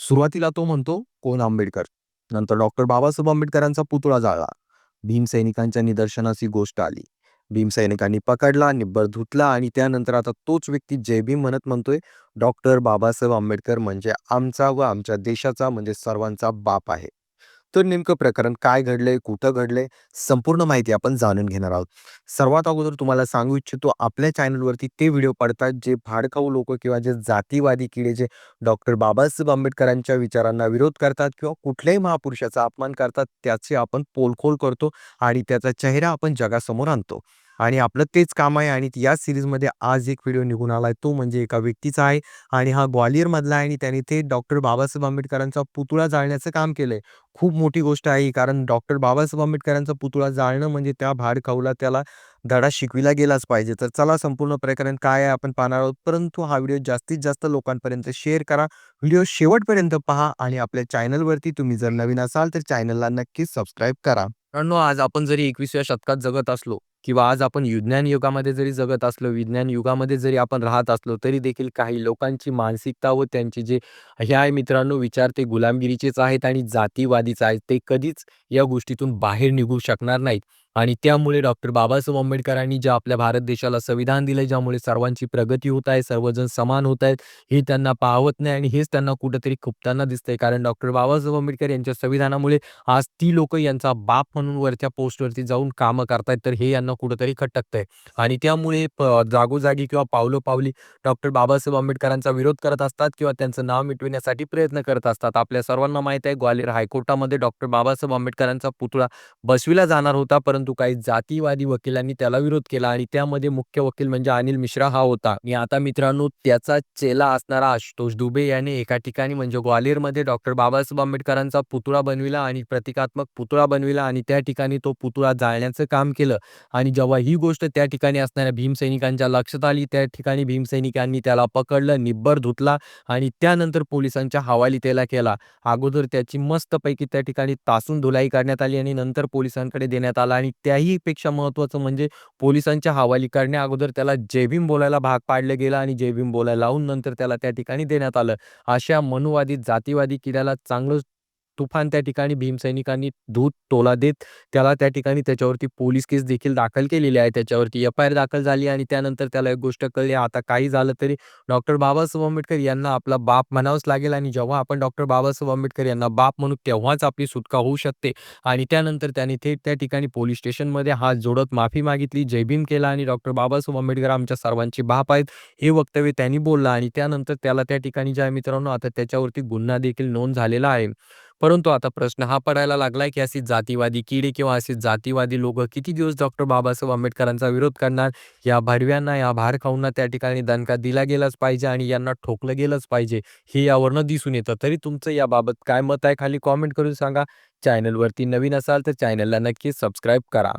सुरुवातीला तो म्हणतो कोण आंबेडकर? नंतर डॉक्टर बाबासाहेब आंबेडकरांचा पुतळा जाळला. भीमसैनिकांच्या निदर्शनास ही गोष्ट आली. भीमसैनिकांनी पकडला निब्बर धुतला आणि त्यानंतर आता तोच व्यक्ती जय भीम म्हणत म्हणतोय डॉक्टर बाबासाहेब आंबेडकर म्हणजे आमचा व आमच्या देशाचा म्हणजे सर्वांचा बाप आहे. तर नेमकं प्रकरण काय घडलंय कुठं घडलंय संपूर्ण माहिती आपण जाणून घेणार आहोत. सर्वात अगोदर तुम्हाला सांगू इच्छितो आपल्या चॅनलवरती ते व्हिडिओ पडतात जे भाडखाऊ लोक किंवा जे जातीवादी किडे जे डॉक्टर बाबासाहेब आंबेडकरांच्या विचारांना विरोध करतात किंवा कुठल्याही महापुरुषाचा अपमान करतात त्याचे आपण पोलखोल करतो आणि त्याचा चेहरा आपण जगासमोर आणतो. आणि आपलं तेच काम आहे आणि या सिरीजमध्ये आज एक व्हिडिओ निघून आला आहे तो म्हणजे एका व्यक्तीचा आहे आणि हा ग्वालियरमधला आहे आणि त्याने ते डॉक्टर बाबासाहेब आंबेडकरांचा पुतळा जाळण्याचं काम केलंय. खूप मोठी गोष्ट आहे कारण डॉक्टर बाबासाहेब आंबेडकरांचा पुतळा जाळणं म्हणजे त्या भाडखाऊला त्याला धडा शिकविला गेलाच पाहिजे. तर चला संपूर्ण प्रकरण काय आहे आपण पाहणार आहोत. परंतु हा व्हिडिओ जास्तीत जास्त लोकांपर्यंत शेअर करा. व्हिडिओ शेवटपर्यंत पहा आणि आपल्या चॅनलवरती तुम्ही जर नवीन असाल तर चॅनलला नक्कीच सबस्क्राईब करा. कारण आज आपण जरी एकविसव्या शतकात जगत असलो किंवा आज आपण विज्ञान युगामध्ये जरी जगत असलो विज्ञान युगामध्ये जरी आपण राहत असलो तरी देखील काही लोकांची मानसिकता व त्यांचे जे हे आहे मित्रांनो विचार ते गुलामगिरीचेच आहेत आणि जातीवादीच आहेत. ते कधीच या गोष्टीतून बाहेर निघू शकणार नाहीत. आणि त्यामुळे डॉक्टर बाबासाहेब आंबेडकरांनी ज्या आपल्या भारत देशाला संविधान दिलं ज्यामुळे सर्वांची प्रगती होत आहे सर्वजण समान होत आहेत हे त्यांना पाहवत नाही आणि हेच त्यांना कुठंतरी खुपताना दिसतंय. कारण डॉक्टर बाबासाहेब आंबेडकर यांच्या संविधानामुळे आज ती लोक यांचा बाप म्हणून वरच्या पोस्टवरती जाऊन कामं करतायत तर हे यांना कुठंतरी खटकतंय. आणि त्यामुळे प- जागोजागी किंवा पावलोपावली डॉक्टर बाबासाहेब आंबेडकरांचा विरोध करत असतात किंवा त्यांचं नाव मिटविण्यासाठी प्रयत्न करत असतात. आपल्या सर्वांना माहीत आहे ग्वालियर हायकोर्टामध्ये डॉक्टर बाबासाहेब आंबेडकरांचा पुतळा बसविला जाणार होता परंतु काही जातीवादी वकिलांनी त्याला विरोध केला आणि त्यामध्ये मुख्य वकील म्हणजे अनिल मिश्रा हा होता. आणि आता मित्रांनो त्याचा चेला असणारा आशुतोष दुबे याने एका ठिकाणी म्हणजे ग्वालियरमध्ये डॉक्टर बाबासाहेब आंबेडकरांचा पुतळा बनविला आणि प्रतिकात्मक पुतळा बनविला आणि त्या ठिकाणी तो पुतळा जाळण्याचं काम केलं. आणि जेव्हा ही गोष्ट त्या ठिकाणी असणाऱ्या भीमसैनिकांच्या लक्षात आली त्या ठिकाणी भीमसैनिकांनी त्याला पकडलं निब्बर धुतला आणि त्यानंतर पोलिसांच्या हवाली त्याला केला. अगोदर त्याची मस्तपैकी त्या ठिकाणी तासून धुलाई करण्यात आली आणि नंतर पोलिसांकडे देण्यात आला आणि त्याही पेक्षा महत्त्वाचं म्हणजे पोलिसांच्या हवाली करण्या अगोदर त्याला जय बोलायला भाग पाडलं गेलं आणि जय बोलायला लावून नंतर त्याला त्या ठिकाणी देण्यात आलं. अशा मनुवादी जातीवादी किड्याला चांगलं तुफान त्या ठिकाणी भीमसैनिकांनी दूध टोला देत त्याला त्या ठिकाणी त्याच्यावरती पोलीस केस देखील दाखल केलेली आहे त्याच्यावरती एफ आय आर दाखल झाली आणि त्यानंतर त्याला एक गोष्ट कळली आता काही झालं तरी डॉक्टर बाबासाहेब आंबेडकर यांना आपला बाप म्हणावंच लागेल आणि जेव्हा आपण डॉक्टर बाबासाहेब आंबेडकर यांना बाप म्हणू तेव्हाच आपली सुटका होऊ शकते. आणि त्यानंतर त्याने थेट त्या ठिकाणी पोलीस स्टेशनमध्ये हात जोडत माफी मागितली जय भीम केला आणि डॉक्टर बाबासाहेब आंबेडकर आमच्या सर्वांचे बाप आहेत हे वक्तव्य त्यांनी बोललं आणि त्यानंतर त्याला त्या ठिकाणी ज्या मित्रांनो आता त्याच्यावरती गुन्हा देखील नोंद झालेला आहे. परंतु आता प्रश्न हा पडायला लागलाय की अशी जातीवादी किडे किंवा असे जातीवादी लोक किती दिवस डॉक्टर बाबासाहेब आंबेडकरांचा विरोध करणार? या भडव्यांना या भारखाऊंना त्या ठिकाणी दणका दिला गेलाच पाहिजे आणि यांना ठोकलं गेलंच पाहिजे हे यावरनं दिसून येतं. तरी तुमचं याबाबत काय मत आहे? खाली कॉमेंट करून सांगा. चॅनलवरती नवीन असाल तर चॅनलला नक्कीच सबस्क्राईब करा.